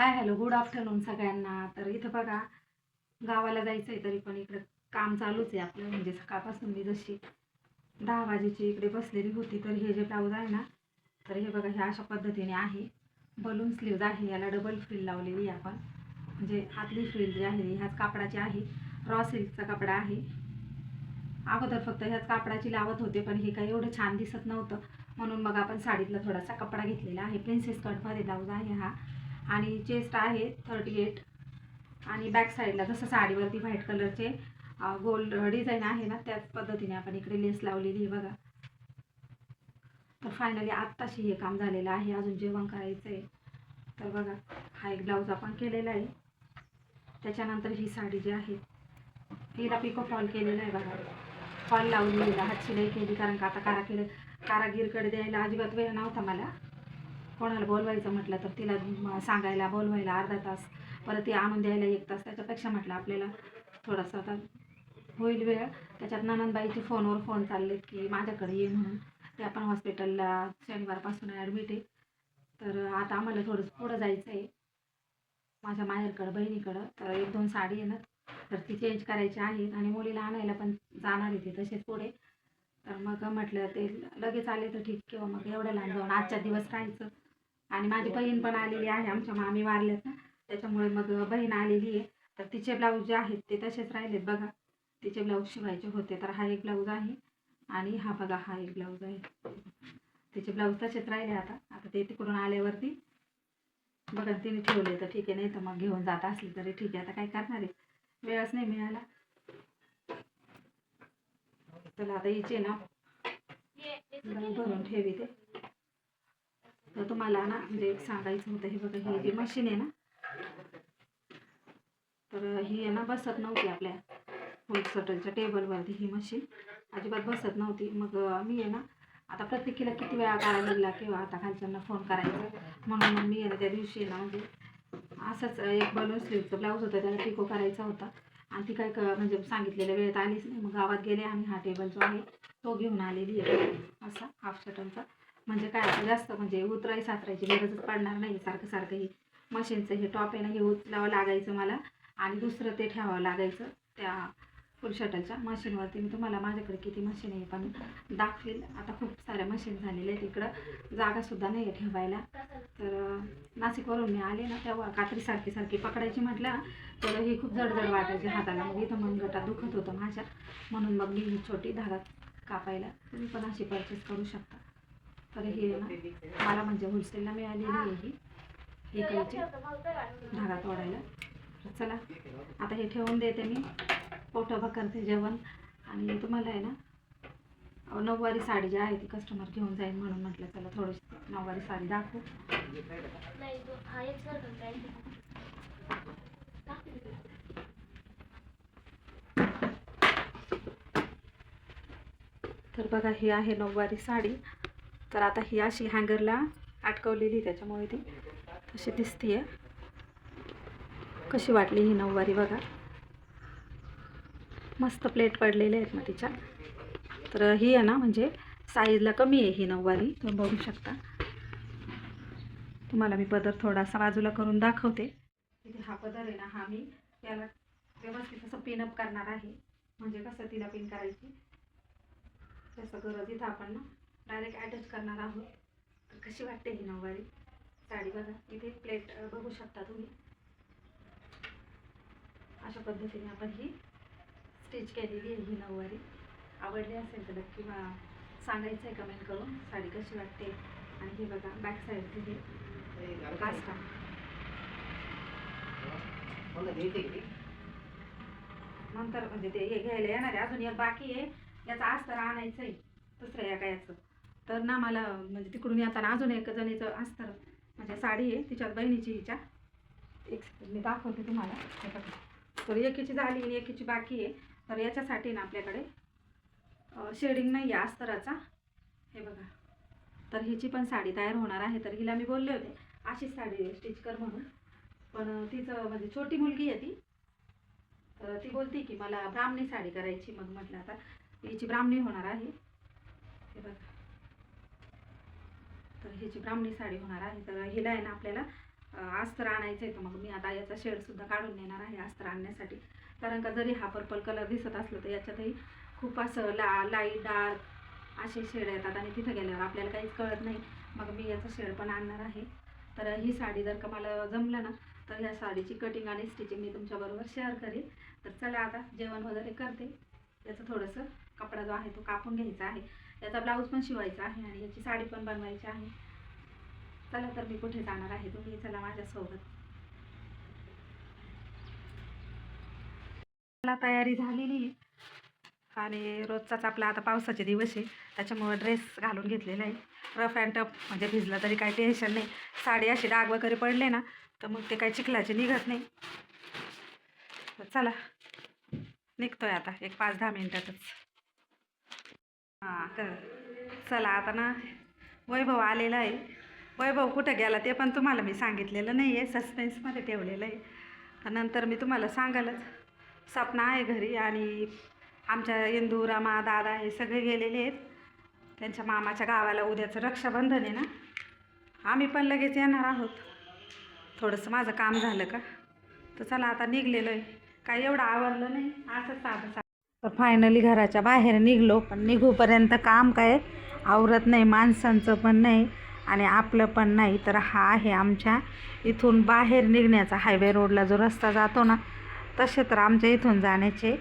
Hi hello good afternoon सगळ्यांना. तर इथं बघा गावाला जायचं आहे तरी पण इकडं काम चालूच आहे आपलं. म्हणजे सकाळपासून मी जशी दहा वाजेची इकडे बसलेली होती तर हे जे ब्लाऊज आहे ना तर हे बघा हे अशा पद्धतीने आहे. बलून स्लीव्ज आहे याला डबल फ्रिल लावलेली आहे आपण. म्हणजे आतली फ्रिल जी आहे ह्याच कापडाची आहे. रॉ सिल्कचा कपडा आहे. अगोदर फक्त ह्याच कापडाची लावत होते पण हे काही एवढं छान दिसत नव्हतं. म्हणून मग आपण साडीतला थोडासा कपडा घेतलेला आहे. प्रिन्सेस कटमध्ये ब्लाऊज आहे हा. आणि चेस्ट आहे थर्टी एट आणि बॅक साईडला जसं साडीवरती व्हाईट कलरचे गोल्ड डिझाईन आहे ना त्याच पद्धतीने आपण इकडे लेस लावलेली आहे बघा. तर फायनली आत्ताशी हे काम झालेलं आहे अजून जेवण करायचं आहे तर बघा हा एक ब्लाऊज आपण केलेला आहे. त्याच्यानंतर ही साडी जी आहे हिला पिको फॉल केलेला आहे बघा. फॉल लावलेली हात शिलाई केली कारण का आता कारागिर कारागीरकडे द्यायला अजिबात वेळ नव्हता मला. कोणाला बोलवायचं म्हटलं तर तिला सांगायला बोलवायला अर्धा तास. परत ती आणून द्यायला एक तास. त्याच्यापेक्षा म्हटलं आपल्याला थोडासा आता होईल वेळ. त्याच्यात ननंदबाईचे फोनवर फोन चाललेत की माझ्याकडे ये म्हणून. ते आपण हॉस्पिटलला शनिवारपासून ॲडमिट आहे. तर आता आम्हाला थोडंसं पुढं जायचं आहे. माझ्या माहेरकडं बहिणीकडं. तर एक दोन साडी येणार ना तर ती चेंज करायची आहे आणि मुलीला आणायला पण जाणार आहे ते तसेच पुढे. तर मग म्हटलं ते लगेच आले तर ठीक. किंवा मग एवढ्या लांब जाऊन आजच्या दिवस राहायचं. आणि माझी बहीण पण आलेली आहे आमच्या मामी वारल्यात ना. त्याच्यामुळे मग बहीण आलेली आहे. तर तिचे ब्लाऊज जे आहेत ते तसेच राहिलेत बघा. तिचे ब्लाऊज शिवायचे होते तर हा एक ब्लाऊज आहे. आणि हा बघा हा एक ब्लाऊज आहे. तिचे ब्लाऊज तसेच राहिले आता. आता ते तिकडून आल्यावरती बघा तिने ठेवले तर ठीक आहे नाही तर मग घेऊन जात असली तरी ठीक आहे. आता काय करणार आहे? वेळच नाही मिळाला. चला आता हिचे ना. भरून ठेवी ते. तर तुम्हाला ना म्हणजे एक सांगायचं होतं हे बघा ही जी मशीन आहे ना तर ही आहे ना बसत नव्हती आपल्या होलसटलच्या टेबलवरती ही मशीन अजिबात बसत नव्हती. मग मी आहे ना आता प्रत्येकीला किती वेळा काढायला लागला किंवा आता खालच्यांना फोन करायचा. म्हणून मग मी आहे ना त्या दिवशी ना म्हणजे असंच एक बलून स्लीवचं ब्लाऊज होतं त्याला पिको करायचा होता. आणि ती काय क म्हणजे सांगितलेल्या वेळेत आलीच नाही. मग गावात गेले आणि हा टेबल जो आहे तो घेऊन आलेली आहे. असा हाफ शटलचा म्हणजे काय आता जास्त म्हणजे उतराई सातरायची गरजच पडणार नाही सारखं सारखं हे मशीनचं हे टॉप आहे ना हे उचलावं लागायचं मला. आणि दुसरं ते ठेवावं लागायचं त्या फुल शटलच्या मशीनवरती. मी तुम्हाला माझ्याकडे किती मशीन आहे पण दाखवेल. आता खूप साऱ्या मशीन झालेल्या आहेत इकडं. जागासुद्धा नाही आहे ठेवायला. तर नाशिकवरून मी आले ना तेव्हा कात्री सारखी सारखी पकडायची म्हटलं. तर ही खूप जडजड वाटायची हाताला. मग इथं मनगटात दुखत होतं माझ्या. म्हणून मग मी ही छोटी धागा कापायला. तुम्ही पण अशी परचेस करू शकता. तर ही ना मला म्हणजे होलसेलला मिळालेली आहे ही. इकडची धागा तोडायला. चला आता हे ठेवून देते मी. पोटोबा करते जेवण. आणि तुम्हाला आहे ना नऊवारी साडी जी आहे ती कस्टमर घेऊन जाईल म्हणून म्हटलं चला थोडीशी नऊवारी साडी दाखवू. हा तर बघा ही आहे नऊवारी साडी. तर आता ही अशी हँगरला अटकवलेली त्याच्यामुळे ती तशी दिसतीये. कशी वाटली ही नऊवारी बघा. मस्त प्लेट पडलेले आहेत ना तिच्या. तर ही आहे ना म्हणजे साईजला कमी आहे ही नऊवारी. तुम्ही बघू शकता. तुम्हाला मी पदर थोडासा बाजूला करून दाखवते. इथे हा पदर आहे ना हा मी याला व्यवस्थित असं पिनअप करणार आहे. म्हणजे कसं तिला पिन करायची? त्याचं गरज इथं आपण ना डायरेक्ट अटॅच करणार आहोत. कशी वाटते ही नऊवारी? साडी बघा इथे प्लेट बघू शकता तुम्ही. अशा पद्धतीने आपण ही स्टिच केलेली आहे ही नऊवारी. आवडली असेल तर नक्की सांगायचं आहे कमेंट करून साडी कशी वाटते? आणि हे बघा बॅक साईडचे हे कास्टा नंतर म्हणजे ते हे घ्यायला येणार आहे अजून एक बाकी आहे. याचा अस्तर आणायचं आहे दुसऱ्या एका याचं. तर ना मला म्हणजे तिकडून येताना अजून एक जणीचं अस्तर म्हणजे साडी आहे तिच्यात बहिणीची हिच्या. एक मी दाखवते तुम्हाला. हे बघा. तर एकीची झाली आणि एकीची बाकी आहे. तर याच्यासाठी ना आपल्याकडे शेडिंग नाही आहे अस्तराचा. हे बघा. तर हिची पण साडी तयार होणार आहे. तर हिला मी बोलले होते अशीच साडी स्टिच कर म्हणून. पण तिचं म्हणजे छोटी मुलगी आहे ती. तर ती बोलते की मला ब्राह्मणी साडी करायची. मग म्हटलं आता हिची ब्राह्मणी होणार आहे. हे बघा. तर ह्याची ब्राह्मणी साडी होणार आहे. तर हिला आहे ना आपल्याला अस्तर आणायचं आहे. तर मग मी आता याचा शेडसुद्धा काढून नेणार आहे अस्तर आणण्यासाठी. कारण का जरी हा पर्पल कलर दिसत असलं तर याच्यातही खूप असं ला लाइट डार्क असे शेड येतात आणि तिथं गेल्यावर आपल्याला काहीच कळत नाही. मग मी याचं शेड पण आणणार आहे. तर ही साडी जर का मला जमलं ना तर ह्या साडीची कटिंग आणि स्टिचिंग मी तुमच्याबरोबर शेअर करेन तर चला आता जेवण वगैरे करते. याचं थोडंसं कपडा जो आहे तो कापून घ्यायचा आहे. याचा ब्लाऊज पण शिवायचा आहे आणि याची साडी पण बनवायची आहे. चला तर मी कुठे जाणार आहे? तुम्ही चला माझ्यासोबत. मला तयारी झालेली आहे. आणि रोजचाच आपला आता पावसाचे दिवस आहे. त्याच्यामुळं ड्रेस घालून घेतलेला आहे. रफ अँड टफ म्हणजे भिजला तरी काही टेन्शन नाही. साडी अशी डाग वगैरे पडले ना तर मग ते काही चिखलाचे निघत नाही. तर चला निघतोय आता एक पाच दहा मिनिटातच. हां कर चला आता ना वैभव आलेला आहे. वैभव कुठं गेला ते पण तुम्हाला मी सांगितलेलं नाही आहे सस्पेन्समध्ये ठेवलेलं आहे. तर नंतर मी तुम्हाला सांगालच. सपना आहे घरी आणि आमच्या इंदू रामा दादा हे सगळे गेलेले आहेत. त्यांच्या मामाच्या गावाला उद्याचं रक्षाबंधन आहे ना? आम्ही पण लगेच येणार आहोत. थोडंसं माझं काम झालं का? तर चला आता निघलेलं आहे काही एवढं आवडलं नाही. असंच साधं साधं. तर फायनली घराच्या बाहेर निघलो पण निघूपर्यंत काम काय? आवरत नाही माणसांचं पण नाही आणि आपलं पण नाही. तर हा आहे आमच्या इथून बाहेर निघण्याचा हायवे रोडला जो रस्ता जातो ना तसे तर आमच्या इथून जाण्याचे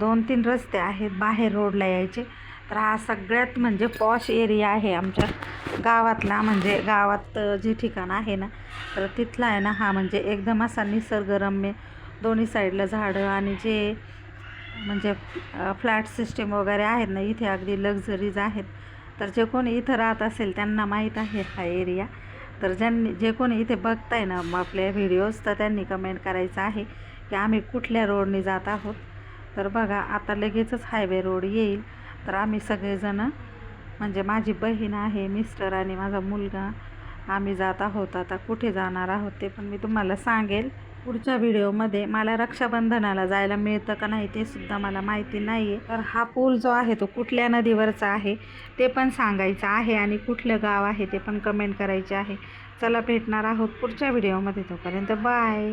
दोन तीन रस्ते आहेत बाहेर रोडला यायचे. तर हा सगळ्यात म्हणजे पॉश एरिया आहे आमच्या गावातला. म्हणजे गावात जे ठिकाण आहे ना तर तिथला आहे ना हा म्हणजे एकदम असा निसर्गरम्य. दोन्ही साईडला झाडं आणि जे म्हणजे फ्लॅट सिस्टीम वगैरे आहेत ना इथे अगदी लक्झरीज आहेत. तर जे कोणी इथं राहत असेल त्यांना माहीत आहे हा एरिया तर ज्यांनी जे कोणी इथे बघताय ना मग आपले व्हिडिओज तर त्यांनी कमेंट करायचं आहे की आम्ही कुठल्या रोडने जात आहोत. तर बघा आता लगेचच हायवे रोड येईल. तर आम्ही सगळेजणं म्हणजे माझी बहीण आहे मिस्टर आणि माझा मुलगा आम्ही जात आहोत. आता कुठे जाणार आहोत ते पण मी तुम्हाला सांगेल. पुढच्या व्हिडिओमध्ये मला रक्षाबंधनाला जायला मिळतं का नाही ते सुद्धा मला माहिती नाही आहे तर हा पूल जो आहे तो कुठल्या नदीवरचा आहे ते पण सांगायचं आहे आणि कुठलं गाव आहे ते पण कमेंट करायचे आहे. चला भेटणार आहोत पुढच्या व्हिडिओमध्ये. तोपर्यंत बाय